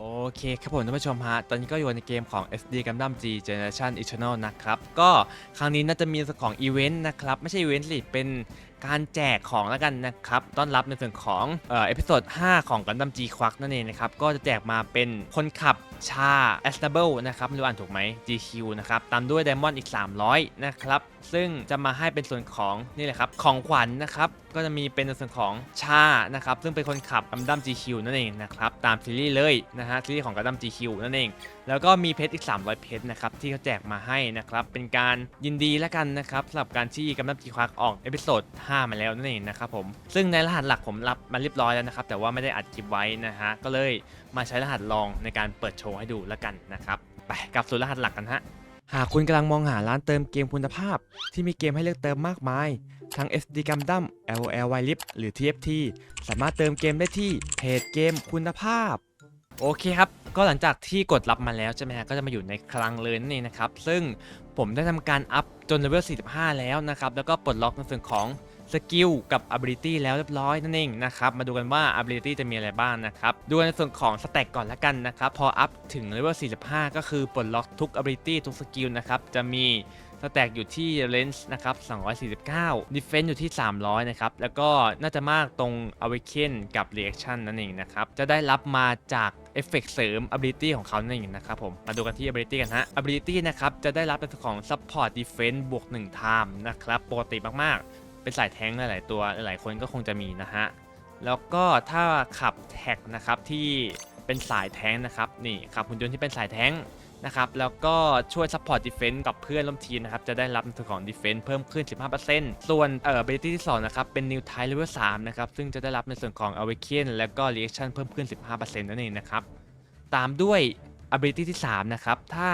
โอ เคครับผมท่านผู้ชมฮะ ตอนนี้ก็อยู่ในเกมของ SD Gundam G Generation Eternal นะครับ ก็ครั้งนี้น่าจะมีส่วนของอีเวนต์นะครับ ไม่ใช่อีเวนต์สิเป็นการแจกของแล้วกันนะครับ ต้อนรับในส่วนของเอ่อเอพิโซด5ของ Gundam G Quark นั่นเองนะครับ ก็จะแจกมาเป็นคนขับชา a s t a b l e นะครับไม่รู้อ่านถูกไหม GQ นะครับ ตามด้วย Diamond อีก 300 นะครับ ซึ่งจะมาให้เป็นส่วนของนี่แหละครับ ของขวัญนะครับ ก็จะมีเป็นในส่วนของชานะครับ ซึ่งเป็นคนขับ Gundam GQ นั่นเองนะครับ ตามซีรีส์เลยนะฮะซีรีส์ของ Gundam GQ นั่นเอง แล้วก็มีเพชรอีก 300 เพชรนะครับที่เขาแจกมาให้นะครับ เป็นการยินดีแล้วกันนะครับสำหรับการที่กำลังจีควักออกเอพิโซด5มาแล้วนั่นเองนะครับผมซึ่งในรหัสหลักผมรับมาเรียบร้อยแล้วนะครับแต่ว่าไม่ได้อัดคลิปไว้นะฮะก็เลยมาใช้รหัสลองในการเปิดโชว์ให้ดูแล้วกันนะครับไปกลับสู่รหัสหลักกันฮะหากคุณกำลังมองหาร้านเติมเกมคุณภาพ ที่มีเกมให้เลือกเติมมากมาย ทั้ง SD Gundam LOL w i l i p หรือ TFT สามารถเติมเกมได้ที่เพจเกมคุณภาพ โอเคครับ ก็หลังจากที่กดรับมาแล้วใช่ไหมฮะ ก็จะมาอยู่ในคลังเลยนั่นะครับ ซึ่งผมได้ทำการอัพจนเลเวล 45 แล้วนะครับ แล้วก็ปลดล็อกในส่วนของสกิลกับ ability แล้วเรียบร้อยนั่นเองนะครับ มาดูกันว่า ability จะมีอะไรบ้างนะครับ ดูในส่วนของสแต็กก่อนละกันนะครับ พออัพถึงเลเวล 45 ก็คือปลดล็อกทุก ability ทุกสกิลนะครับ จะมี สแต็กอยู่ที่ range นะครับ249 defense อยู่ที่ 300 นะครับ แล้วก็น่าจะมากตรง awaken กับ reaction นั่นเองนะครับ จะได้รับมาจากเอฟเฟกเสริม ability ของเขานั่นเองนะครับผม มาดูกันที่ ability กันฮะ ability นะครับ จะได้รับเป็นของ support defense บวก1 time นะครับ ปกติมากๆ เป็นสายแท้งหลาย ๆ ตัว หลาย ๆ คนก็คงจะมีนะฮะ แล้วก็ถ้าขับแท็กนะครับที่เป็นสายแท้งนะครับ นี่ขับหุ่นยนต์ที่เป็นสายแท้ง นะครับ แล้วก็ช่วยซัพพอร์ตดิเฟนต์กับเพื่อนร่วมทีมนะครับ จะได้รับส่วนของดิเฟนต์เพิ่มขึ้น 15%ส่วนเอ่อ ability ที่2นะครับ เป็นนิวไทเลเวล3นะครับ ซึ่งจะได้รับในส่วนของอเวเคียนแล้วก็รีแอคชั่นเพิ่มขึ้น 15%นั่นเองนะครับ ตามด้วย ability ที่ 3 นะครับ ถ้า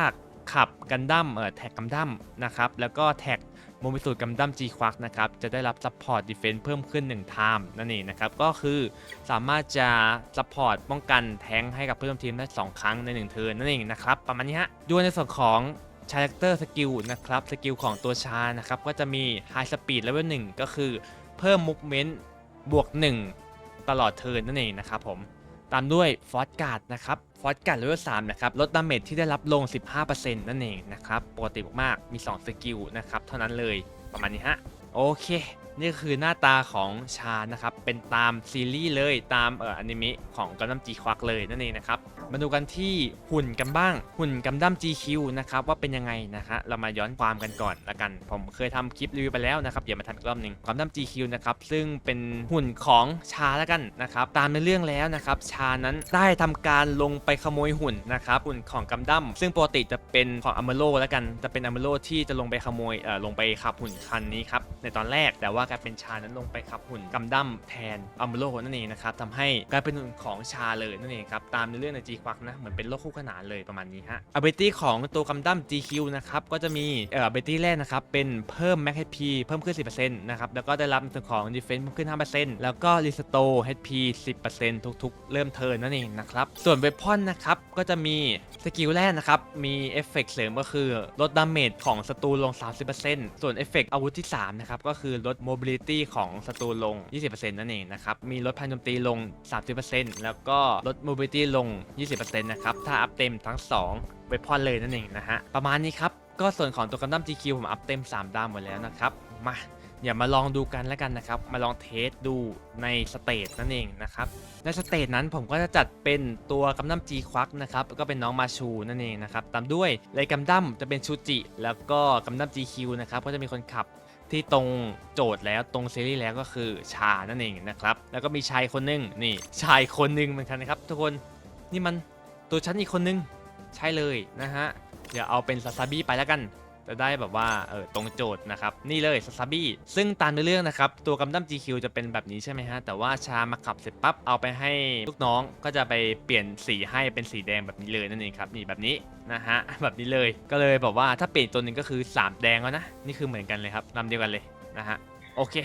ขับกันดั้มเอ่อแท็กกันดั้มนะครับแล้วก็แท็กโมบิสูดกันดั้ม G ควักนะครับจะได้รับ support defense เพิ่มขึ้น1 time นั่นเองนะครับก็คือสามารถจะ support ป้องกันแทงให้กับเพื่อนร่วมทีมได้ 2 ครั้งใน1เทิร์นนั่นเองนะครับประมาณนี้ฮะดูในส่วนของ character skill นะครับสกิลของตัวชานะครับก็จะมี high speed level 1 ก็คือเพิ่ม movement บวก 1 ตลอดเทิร์นนั่นเองนะครับผมตามด้วย Force Guard นะครับ ฟอสกัดเลเวล3นะครับลดดาเมจที่ได้รับลง 15%นั่นเองนะครับปกติมากๆมี 2 สกิลนะครับเท่านั้นเลยประมาณนี้ฮะโอเคนี่คือหน้าตาของชานะครับเป็นตามซีรีส์เลยตามเอ่ออนิเมะของกัมนัมจีควักเลยนั่นเองนะครับ มาดูกันที่หุ่นกันบ้าง หุ่นกัมดัม GQ นะครับว่าเป็นยังไงนะฮะเรามาย้อนความกันก่อนละกัน ผมเคยทำคลิปรีวิวไปแล้วนะครับเดี๋ยวมาทำอีกรอบหนึ่งกัมดัม GQ นะครับซึ่งเป็นหุ่นของชาละกันนะครับตามในเรื่องแล้วนะครับชานั้นได้ทำการลงไปขโมยหุ่นนะครับหุ่นของกัมดัมซึ่งปกติจะเป็นของอ m มโ r ละกันจะเป็นอ m มโ r ที่จะลงไปขโมยเอ่อลงไปขับหุ่นคันนี้ครับ ในตอนแรก แต่ว่ากลายเป็นชานั้นลงไปขับหุ่นกัมดัมแทนอ m มโ r นั่นเองนะครับทำให้กลายเป็นหุ่นของชาเลยนั่นเองครับตามในเรื่องใน G ควักนะเหมือนเป็นโลกคู่ขนานเลยประมาณนี้ฮะ ability ของตัวกัมดัม GQ นะครับก็จะมีเอ่อ ability แรกนะครับเป็นเพิ่ม max HP เพิ่มขึ้น 10%นะครับแล้วก็ได้รับส่วนของ defense เพิ่มขึ้น 5%แล้วก็ restore HP 10%ทุกๆ เริ่มเทินนั่นเองนะครับส่วนเวพอนนะครับก็จะมีสกิลแรกนะครับมีเอฟเฟกเสริมก็คือลดดาเมจของศัตรูลง 30%ส่วนเอฟเฟกอาวุธที่3นะครับก็คือลด mobility ของศัตรูลง 20%นั่นเองนะครับมีลดพันโจมตีลง 30%แล้วก็ลด mobility ลง 20%นะครับถ้าอัพเต็มทั้ง2เวพอนเลยนั่นเองนะฮะประมาณนี้ครับก็ส่วนของตัวกันดั้ม GQ ผมอัพเต็ม 3 ดาวหมดแล้วนะครับมาอย่ามาลองดูกันแล้วกันนะครับ มาลองเทสดูในสเตจนั่นเองนะครับ ในสเตจนั้นผมก็จะจัดเป็นตัวกัมดั้ม G ควักนะครับ ก็เป็นน้องมาชูนั่นเองนะครับ ตามด้วยเลยกัมดั้มจะเป็นชูจิ แล้วก็กัมดั้ม GQ นะครับ ก็จะมีคนขับ ที่ตรงโจทย์แล้วตรงซีรีส์แล้วก็คือชานั่นเองนะครับ แล้วก็มีชายคนหนึงนี่ชายคนหนึงเหมือนกันนะครับ ทุกคนนี่มันตัวฉันอีกคนนึงใช่เลยนะฮะเดี๋ยวเอาเป็นซาซาบิไปแล้วกัน จะได้แบบว่าเออตรงโจทย์นะครับ นี่เลยซาซาบี้ซึ่งตามในเรื่องนะครับ ตัวกัมดั้ม GQ จะเป็นแบบนี้ใช่ไหมฮะ แต่ว่าชามาขับเสร็จปั๊บ เอาไปให้ลูกน้องก็จะไปเปลี่ยนสีให้เป็นสีแดงแบบนี้เลยนั่นเองครับ นี่แบบนี้นะฮะ แบบนี้เลยก็เลยแบบว่าถ้าเปลี่ยนตัวหนึ่งก็คือ 3 แดงแล้วนะ นี่คือเหมือนกันเลยครับลำเดียวกันเลยนะฮะ โอเค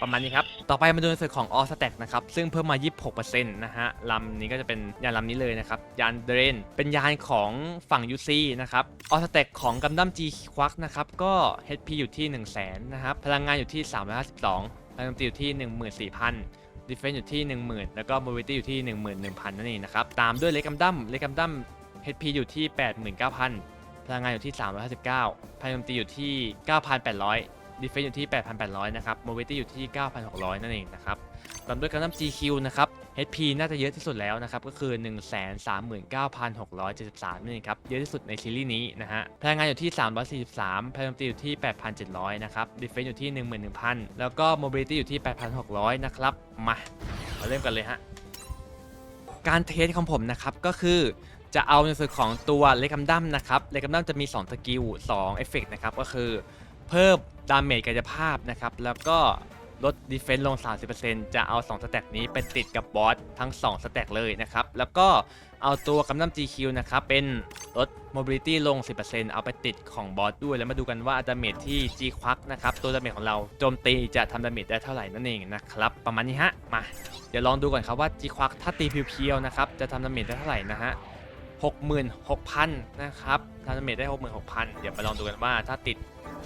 ประมาณนี้ครับ ต่อไปมาดูในส่วนของ All Stack นะครับ ซึ่งเพิ่มมา 26%นะฮะลำนี้ก็จะเป็นยานลำนี้เลยนะครับ ยานเดรน เป็นยานของฝั่ง UC นะครับ All Stack ของ Gundam G ควักนะครับ ก็ HP อยู่ที่ 1 0 0 0 0 0นะครับ พลังงานอยู่ที่ 352พลังโจมตีอยู่ที่ 14,000 Defense อยู่ที่ 10,000 แล้วก็ Mobility อยู่ที่ 11,000 นั่นเองนะครับ ตามด้วยเลกัมดัมเลกัมดัม HP อยู่ที่ 89,000 พลังงานอยู่ที่ 359พลังโจมตีอยู่ที่ 9,800 Defense อยู่ที่ 8,800 นะครับ Mobility อยู่ที่ 9,600 นั่นเองนะครับตามด้วยกัมดัม GQ นะครับ HP น่าจะเยอะที่สุดแล้วนะครับ ก็คือ 139,673 นั่นเองครับ เยอะที่สุดในซีรีส์นี้นะฮะ พลังงานอยู่ที่ 343 พลังโจมตีอยู่ที่ 8,700 นะครับ Defense อยู่ที่ 11,000 แล้วก็ Mobility อยู่ที่ 8,600 นะครับ มา มาเริ่มกันเลยฮะ การเทสของผมนะครับ ก็คือจะเอาในส่วนของตัวเลกัมดัมนะครับ เลกัมดัมจะมี 2 สกิล 2 เอฟเฟกต์นะครับ ก็คือ เพิ่มดาเมจกายภาพนะครับแล้วก็ลดดีเฟน s ์ลง 30%จะเอา 2 สแต็กนี้ไปติดกับบอสทั้ง 2 สแต็กเลยนะครับ แล้วก็เอาตัวกัมดัม GQ นะครับ เป็นลด mobility ลง 10%เอาไปติดของบอสด้วย แล้วมาดูกันว่าดาเมจที่ G ควักนะครับ ตัวดาเมจของเราโจมตีจะทำดาเมจได้เท่าไหร่นั่นเองนะครับ ประมาณนี้ฮะ มา เดี๋ยวลองดูก่อนครับว่า G ควักถ้าตีเพียวๆนะครับ จะทำดาเมจได้เท่าไหร่นะฮะ 66,000 นะครับทำดาเมจได้ 66,000 เดี๋ยวมาลองดูกันว่าถ้าติด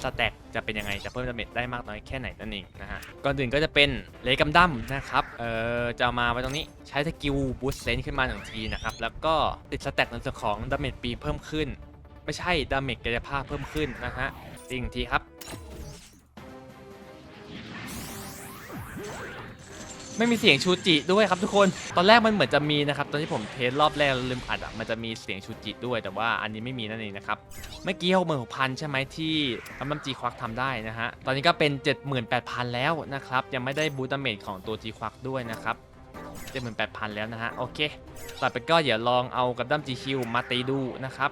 สแต็กจะเป็นยังไง จะเพิ่มดาเมจได้มากน้อยแค่ไหนนั่นเองนะฮะ ก่อนอื่นก็จะเป็นเลกัมดัมนะครับ เอ่อ จะมาไว้ตรงนี้ใช้สกิลบูสต์เซนขึ้นมาหนึ่งทีนะครับ แล้วก็ติดสแต็กในส่วนของดาเมจปีเพิ่มขึ้น ไม่ใช่ดาเมจกายภาพเพิ่มขึ้นนะฮะจริงทีครับ ไม่มีเสียงชูจิด้วยครับทุกคน ตอนแรกมันเหมือนจะมีนะครับ ตอนที่ผมเทสรอบแรกลืมอัดอะ มันจะมีเสียงชูจิด้วย แต่ว่าอันนี้ไม่มีนั่นเองนะครับ เมื่อกี้หกหมื่นหกพันใช่ไหมที่กำลังจีควักทำได้นะฮะ ตอนนี้ก็เป็น 78,000 แล้วนะครับ ยังไม่ได้บูตเตอร์เมจของตัวจีควักด้วยนะครับ78,000 แล้วนะฮะ โอเค ต่อไปก็เดี๋ยวลองเอากับดั้ม GQ มาตีดูนะครับ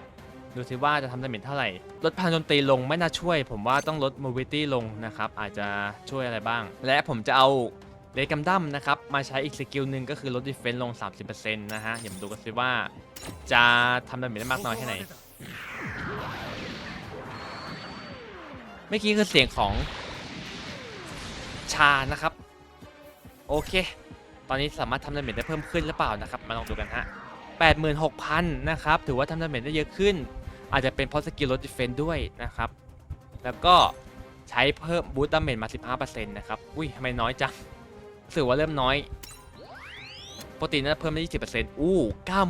ดูสิว่าจะทำดาเมจเท่าไหร่ ลดพลังโจมตีลงไม่น่าช่วย ผมว่าต้องลด mobility ลงนะครับ อาจจะช่วยอะไรบ้าง และผมจะเอา เลกัมดัมนะครับ มาใช้อีกสกิลหนึ่งก็คือลด defense ลง 30%นะฮะ เดี๋ยวมาดูกันสิว่าจะทำดาเมจได้มากน้อยแค่ไหน เมื่อกี้คือเสียงของชานะครับ โอเค ตอนนี้สามารถทำดาเมจได้เพิ่มขึ้นหรือเปล่านะครับ มาลองดูกันฮะ 86,000 นะครับ ถือว่าทำดาเมจได้เยอะขึ้น อาจจะเป็นเพราะสกิลลดดิเฟนด้วยนะครับ แล้วก็ใช้เพิ่มบูตดาเมจมา 15%นะครับ อุ้ยทำไมน้อยจัง รู้สึกว่าเริ่มน้อยปกติน่าจะเพิ่มได้ 20%อู้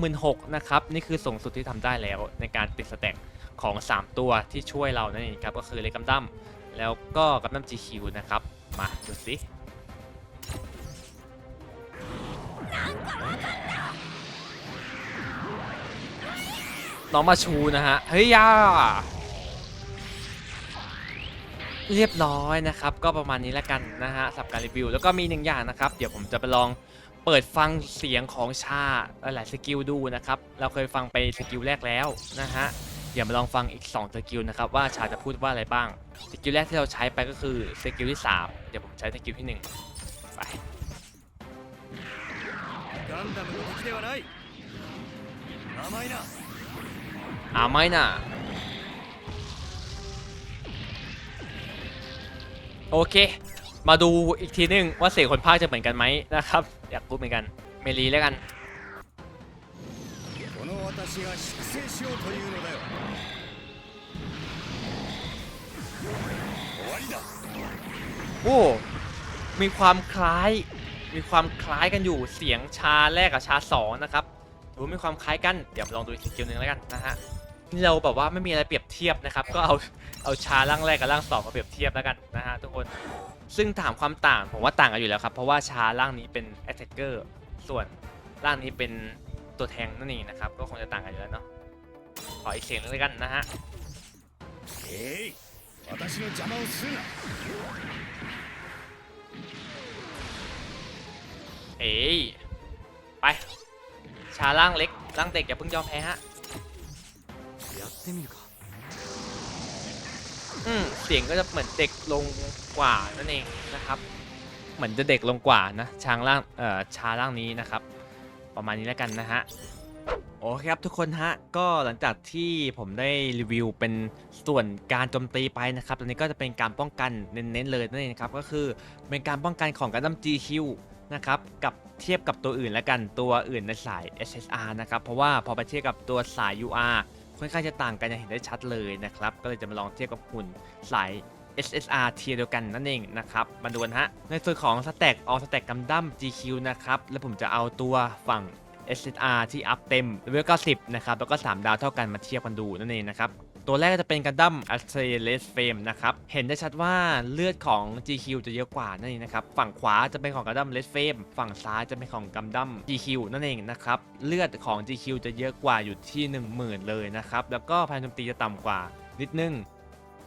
96,000นะครับ นี่คือสูงสุดที่ทำได้แล้วในการติดสแต็กของ 3 ตัวที่ช่วยเรานั่นเองครับก็คือเลกัมดัมแล้วก็กัมดัม GQ นะครับ มาดูสิน้องมาชูนะฮะ เฮ้ยยา เรียบร้อยนะครับ ก็ประมาณนี้แล้วกันนะฮะสำหรับการรีวิว แล้วก็มีหนึ่งอย่างนะครับ เดี๋ยวผมจะไปลองเปิดฟังเสียงของชาหลายสกิลดูนะครับ เราเคยฟังไปสกิลแรกแล้วนะฮะ เดี๋ยวมาลองฟังอีก2สกิลนะครับว่าชาจะพูดว่าอะไรบ้าง สกิลแรกที่เราใช้ไปก็คือสกิลที่ 3 เดี๋ยวผมใช้สกิลที่1ไปอาไม่นะอาไม่นะ โอเค มาดูอีกทีนึงว่าเสียงคนภาคจะเหมือนกันไหมนะครับ อยากพูดเหมือนกันเมลีแล้วกันโอ้มีความคล้ายมีความคล้ายกันอยู่เสียงชาแรกกับชา2นะครับดูมีความคล้ายกัน เดี๋ยวลองดูอีกสกิลหนึ่งแล้วกันนะฮะ นี่เราแบบว่าไม่มีอะไรเปรียบเทียบนะครับ ก็เอา เอาชาล่างแรกกับล่างสองมาเปรียบเทียบแล้วกันนะฮะทุกคน ซึ่งถามความต่างผมว่าต่างกันอยู่แล้วครับ เพราะว่าชาล่างนี้เป็น attacker ส่วนล่างนี้เป็นตัวแทงนั่นเองนะครับ ก็คงจะต่างกันอยู่แล้วเนาะ ขออีกเสียงหนึงแล้วกันนะฮะ えい私の邪魔をするな เอ้ยไป ชาล่างเล็กล่างเด็กอย่าเพิ่งยอมแพ้ฮะ や ってみるか อืมเสียงก็จะเหมือนเด็กลงกว่านั่นเองนะครับ เหมือนจะเด็กลงกว่านะช้างล่างเอ่อชาล่างนี้นะครับ ประมาณนี้แล้วกันนะฮะโอเคครับทุกคนฮะก็หลังจากที่ผมได้รีวิวเป็นส่วนการโจมตีไปนะครับตอนนี้ก็จะเป็นการป้องกันเน้นๆเลยนั่นเองครับก็คือเป็นการป้องกันของการดั้ม GQ นะครับกับเทียบกับตัวอื่นแล้วกันตัวอื่นในสาย SSR นะครับเพราะว่าพอไปเทียบกับตัวสาย UR ค่อนข้างจะต่างกันอย่างเห็นได้ชัดเลยนะครับ ก็เลยจะมาลองเทียบกับหุ่นสาย SSR เทียบเดียวกันนั่นเองนะครับ มาดูกันฮะ ในส่วนของสแต็กออสแต็กกัมดัม GQ นะครับ แล้วผมจะเอาตัวฝั่ง SSR ที่อัพเต็มเลเวล90 นะครับ แล้วก็ 3 ดาวเท่ากันมาเทียบกันดูนั่นเองนะครับ ตัวแรกก็จะเป็นกันดั้มอัลเซเลสเฟมนะครับ เห็นได้ชัดว่าเลือดของ GQ จะเยอะกว่านั่นเองนะครับ ฝั่งขวาจะเป็นของกันดั้มเลสเฟมฝั่งซ้ายจะเป็นของกันดั้ม GQ นั่นเองนะครับ เลือดของ GQ จะเยอะกว่าอยู่ที่ 10,000 เลยนะครับ แล้วก็พลังโจมตีจะต่ำกว่านิดนึง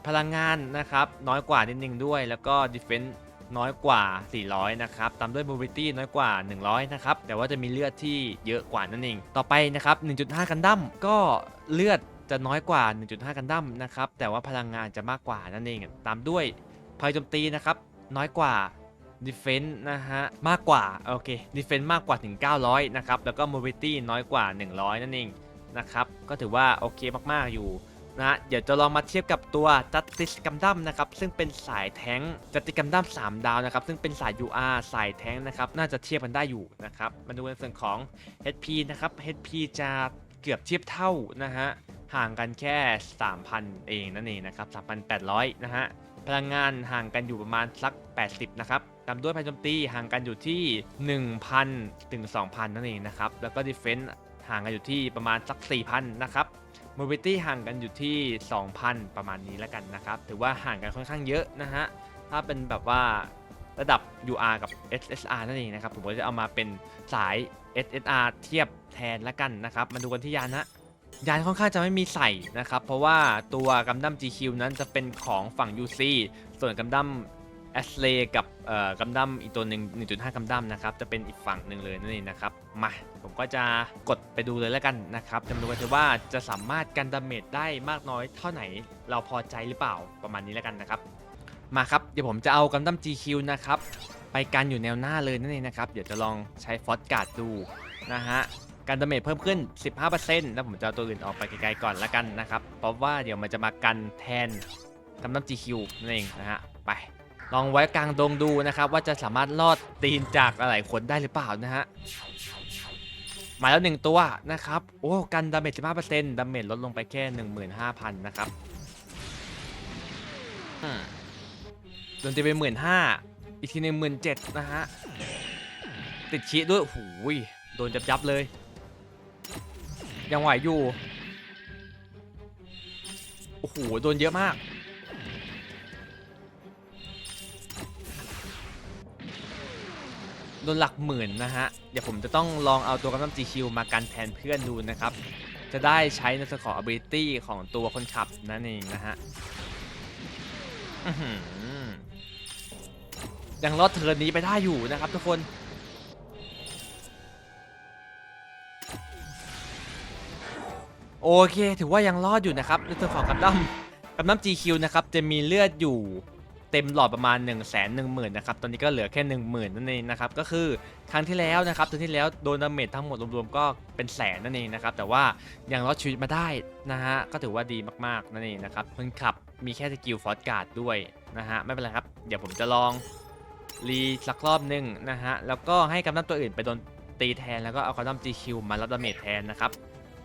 พลังงานนะครับน้อยกว่านิดนึงด้วย แล้วก็ defense น้อยกว่า 400 นะครับ ตามด้วย mobility น้อยกว่า 100 นะครับ แต่ว่าจะมีเลือดที่เยอะกว่านั่นเอง ต่อไปนะครับ 1.5 กันดั้มก็เลือด จะน้อยกว่า 1.5 กันดั้มนะครับ แต่ว่าพลังงานจะมากกว่านั่นเอง ตามด้วยพลังโจมตีนะครับ น้อยกว่า defense นะฮะ มากกว่า โอเค defense มากกว่าถึง 900 นะครับ แล้วก็ mobility น้อยกว่า 100 นั่นเองนะครับ ก็ถือว่าโอเคมาก ๆ อยู่นะฮะเดี๋ยวจะลองมาเทียบกับตัว Justice Gundam นะครับ ซึ่งเป็นสายแท้ง Justice Gundam 3 ดาวนะครับ ซึ่งเป็นสาย UR สายแท้งนะครับ น่าจะเทียบกันได้อยู่นะครับ มาดูในส่วนของ HP นะครับ HP จะเกือบเทียบเท่านะฮะ ห่างกันแค่ 3,000 เองนั่นเองนะครับ 3,800 นะฮะ พลังงานห่างกันอยู่ประมาณสัก 80 นะครับตามด้วยพลังโจมตีห่างกันอยู่ที่ 1,000 ถึง 2,000 นั่นเองนะครับ แล้วก็ Defense ห่างกันอยู่ที่ประมาณสัก 4,000 นะครับ mobility ห่างกันอยู่ที่ 2,000 ประมาณนี้แล้วกันนะครับ ถือว่าห่างกันค่อนข้างเยอะนะฮะ ถ้าเป็นแบบว่าระดับ UR กับ SSR นั่นเองนะครับ ผมก็จะเอามาเป็นสาย SSR เทียบแทนแล้วกันนะครับ มาดูกันที่ยานนะ ยานค่อนข้างจะไม่มีใส่นะครับ เพราะว่าตัวกัมดั้ม GQ นั้นจะเป็นของฝั่ง UC ส่วนกัมดั้มแอสเลกับกัมดั้มอีกตัวหนึ่ง1.5 กัมดั้มนะครับ จะเป็นอีกฝั่งหนึ่งเลยนั่นเองนะครับ มา ผมก็จะกดไปดูเลยแล้วกันนะครับจะมาดูกันว่าจะสามารถกันดาเมจได้มากน้อยเท่าไหน เราพอใจหรือเปล่าประมาณนี้แล้วกันนะครับ มาครับ เดี๋ยวผมจะเอากัมดั้ม GQ นะครับ ไปกันอยู่แนวหน้าเลยนั่นเองนะครับ เดี๋ยวจะลองใช้ฟอสการ์ดดูนะฮะ การดาเมจเพิ่มขึ้น 15%แล้วผมจะเอาตัวอื่นออกไปไกลๆก่อนละกันนะครับ เพราะว่าเดี๋ยวมันจะมากันแทนกัมดั้ม GQ นั่นเองนะฮะ ไป ลองไว้กลางดงดูนะครับ ว่าจะสามารถลอดตีนจากอะไรขนได้หรือเปล่านะฮะ มาแล้วหนึ่งตัวนะครับ โอ้ กันดาเมจ 15%ดาเมจลดลงไปแค่ 15,000 นะครับโดนตีไป 15,000 อีกทีหนึ่ง17,000 นะฮะ ติดชีด้วยโอ้ยโดนยับยับๆเลย ยังไหวอยู่ โอ้โห โดนเยอะมาก โดนหลักหมื่นนะฮะ เดี๋ยวผมจะต้องลองเอาตัวกำลัง GQ มากันแทนเพื่อนดูนะครับ จะได้ใช้ในส่วนของ ability ของตัวคนขับนั่นเองนะฮะยังรอดเทิร์นนี้ไปได้อยู่นะครับทุกคน โอเค ถือว่ายังรอดอยู่นะครับในส่วนของกัมดั้มกัมดั้ม GQ นะครับจะมีเลือดอยู่เต็มหลอดประมาณ 1 1 0 0 0 0นะครับตอนนี้ก็เหลือแค่ 10,000นั่นเองนะครับก็คือครั้งที่แล้วนะครับครั้งที่แล้วโดนดาเมจทั้งหมดรวมๆก็เป็นแสนนั่นเองนะครับแต่ว่ายังรอดชีวิตมาได้นะฮะก็ถือว่าดีมากๆนั่นเองนะครับคนขับมีแค่สกิลฟอร์สการ์ดด้วยนะฮะไม่เป็นไรครับเดี๋ยวผมจะลองรีสักรอบหนึงนะฮะแล้วก็ให้กัมดั้มตัวอื่นไปโดนตีแทนแล้วก็เอากัมดั้ม GQ มารับดาเมจแทนนะครับ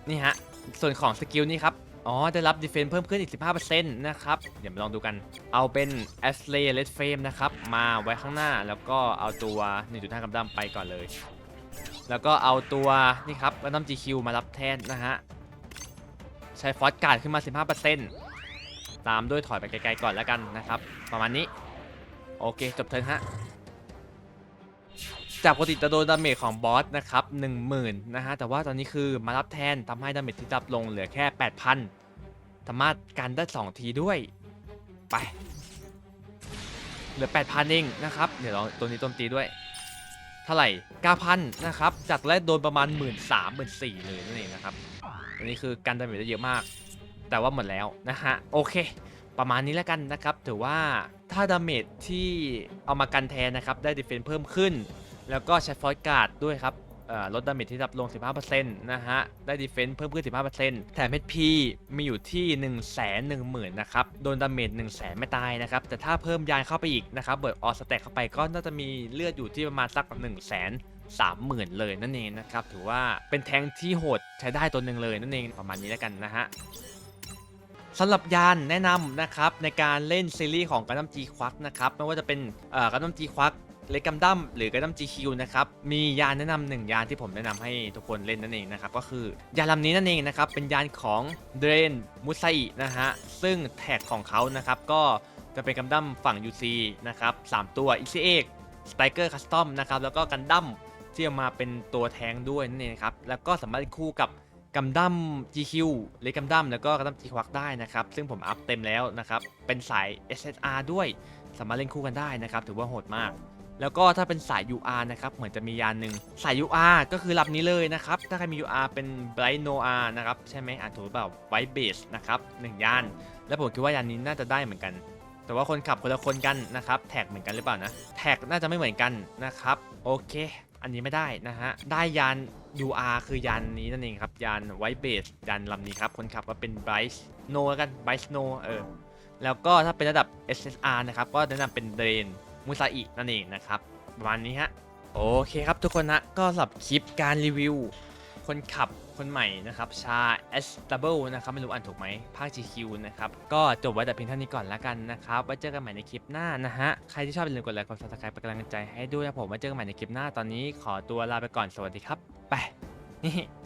นี่ฮะ ส่วนของสกิลนี่ครับ อ๋อ ได้รับ defense เพิ่มขึ้นอีก 15%นะครับ เดี๋ยวมาลองดูกัน เอาเป็น a s l e y Red Flame นะครับ มาไว้ข้างหน้าแล้วก็เอาตัว 1.5กำดัมไปก่อนเลย แล้วก็เอาตัวนี่ครับกำดัม GQ มารับแทนนะฮะ ใช้ฟอสการ์ดขึ้นมา 15%ตามด้วยถอยไปไกลๆก่อนแล้วกันนะครับ ประมาณนี้ โอเค จบเทิร์นฮะ จากปกติจะโดนดาเมจของบอสนะครับ10,000นะฮะแต่ว่าตอนนี้คือมารับแทนทำให้ดาเมจที่รับลงเหลือแค่ 8,000สามารถกันได้ 2 ทีด้วย ไป เหลือ 8,000 เองนะครับ เดี๋ยวลองตัวนี้โจมตีด้วย เท่าไหร่ 9,000 นะครับ จากแรกโดนประมาณ 1 3 0 0 0 1 4เลยนั่นเองนะครับอันนี้คือกันดาเมจได้เยอะมาก แต่ว่าหมดแล้วนะฮะโอเคประมาณนี้แล้วกันนะครับ ถือว่าถ้าดาเมจที่เอามากันแทนนะครับ ได้ดิเฟนเพิ่มขึ้น แล้วก็ใช้ฟอยการ์ดด้วยครับลดดาเมจที่รับลง 15%นะฮะ ได้ดีเฟนส์เพิ่มขึ้น 15%แถม HP มีอยู่ที่ 1 1 0 0 0 0 นะครับ โดนดาเมจ 1 0 0 0 0 ไม่ตายนะครับ แต่ถ้าเพิ่มยานเข้าไปอีกนะครับ เบิร์ดออสแต็กเข้าไปก็น่าจะมีเลือดอยู่ที่ประมาณสัก 1 0 0 0 0 30,000เลยนั่นเองนะครับ ถือว่าเป็นแทงที่โหดใช้ได้ตัวหนึ่งเลยนั่นเองประมาณนี้แล้วกันนะฮะสำหรับยานแนะนำนะครับในการเล่นซีรีส์ของกั n ดั m G ควักนะครับไม่ว่าจะเป็นกั n ดั m G ควัก เลกัมดัมหรือกั n ดั m G Q นะครับ มียานแนะนำหนึ่งยานที่ผมแนะนำให้ทุกคนเล่นนั่นเองนะครับ ก็คือยานลำนี้นั่นเองนะครับ เป็นยานของเดรนมุไซนะฮะ ซึ่งแท็กของเขานะครับ ก็จะเป็นกั n ดั m ฝั่ง UC นะครับสามตัว e x e สไตรเกอร์คัสตอมนะครับ แล้วก็กันดั้มที่เอามาเป็นตัวแทงด้วยนั่นเองครับ แล้วก็สามารถคู่กับกัมดั้ม GQ หรือกัมดั้มแล้วก็กัมดั้ม G ควักได้นะครับ ซึ่งผมอัพเต็มแล้วนะครับ เป็นสาย SSR ด้วย สามารถเล่นคู่กันได้นะครับ ถือว่าโหดมาก แล้วก็ถ้าเป็นสาย UR นะครับเหมือนจะมียานหนึ่งสาย UR ก็คือลำนี้เลยนะครับ ถ้าใครมี UR เป็น Bright Noir นะครับ ใช่ไหมอ่านถูกหรือเปล่า White Base นะครับหนึ่งยาน แล้วผมคิดว่ายานนี้น่าจะได้เหมือนกัน แต่ว่าคนขับคนละคนกันนะครับ แท็กเหมือนกันหรือเปล่านะ แท็กน่าจะไม่เหมือนกันนะครับ โอเค อันนี้ไม่ได้นะฮะ ได้ยาน UR คือยานนี้นั่นเองครับ ยาน White Base ยานลำนี้ครับ คนขับก็เป็น Bright Snow แล้วกัน Bright Snow เออ แล้วก็ถ้าเป็นระดับ SSR นะครับ ก็แนะนำเป็นเดรน มูซาอินั่นเองนะครับ ประมาณนี้ฮะ โอเคครับทุกคนนะก็สำหรับคลิปการรีวิว คนขับคนใหม่นะครับ ชา S Double นะครับ ไม่รู้อ่านถูกไหมภาค GQ นะครับ ก็จบไว้แต่เพียงเท่านี้ก่อนแล้วกันนะครับ ไว้เจอกันใหม่ในคลิปหน้านะฮะ ใครที่ชอบอย่าลืมกดไลค์กด subscribe เป็นกำลังใจให้ด้วยนะผมไว้เจอกันใหม่ในคลิปหน้าตอนนี้ขอตัวลาไปก่อนสวัสดีครับไปนี่